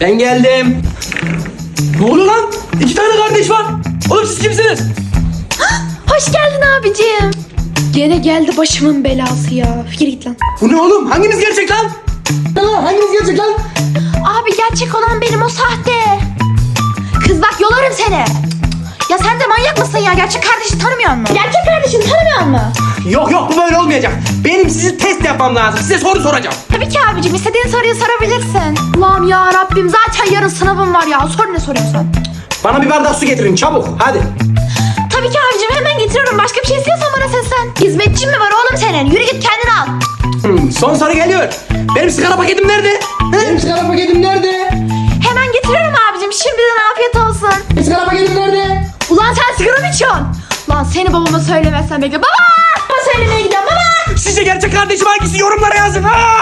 Ben geldim. Ne oluyor lan? İki tane kardeş var. Oğlum siz kimsiniz? Hoş geldin abicim. Gene geldi başımın belası ya. Fikir git lan. Bu ne oğlum? Hanginiz gerçek lan? Lan? Hanginiz gerçek lan? Abi gerçek olan benim o sahte. Kız bak yolarım seni. Mısın ya? Gerçek kardeşini tanımıyor musun? Gerçek kardeşini tanımıyor musun? Yok yok bu böyle olmayacak. Benim sizi test yapmam lazım. Size soru soracağım. Tabii ki abicim istediğin soruyu sorabilirsin. Allah'ım ya Rabbim zaten yarın sınavım var ya. Sor ne soruyorsan. Bana bir bardak su getirin çabuk. Hadi. Tabii ki abicim hemen getiriyorum. Başka bir şey istiyorsan bana seslen. Hizmetçin mi var oğlum senin? Yürü git kendin al. Hmm, son soru geliyor. Benim sigara paketim nerede? Benim sigara paketim nerede? Hemen getiriyorum abicim. Şimdiden afiyet olsun. İçiyorsun? Lan seni babama söylemezsen bekle. Baba! Baba söylemeye gidiyorum baba! Sizce gerçek kardeşim hangisi yorumlara yazın. Aa!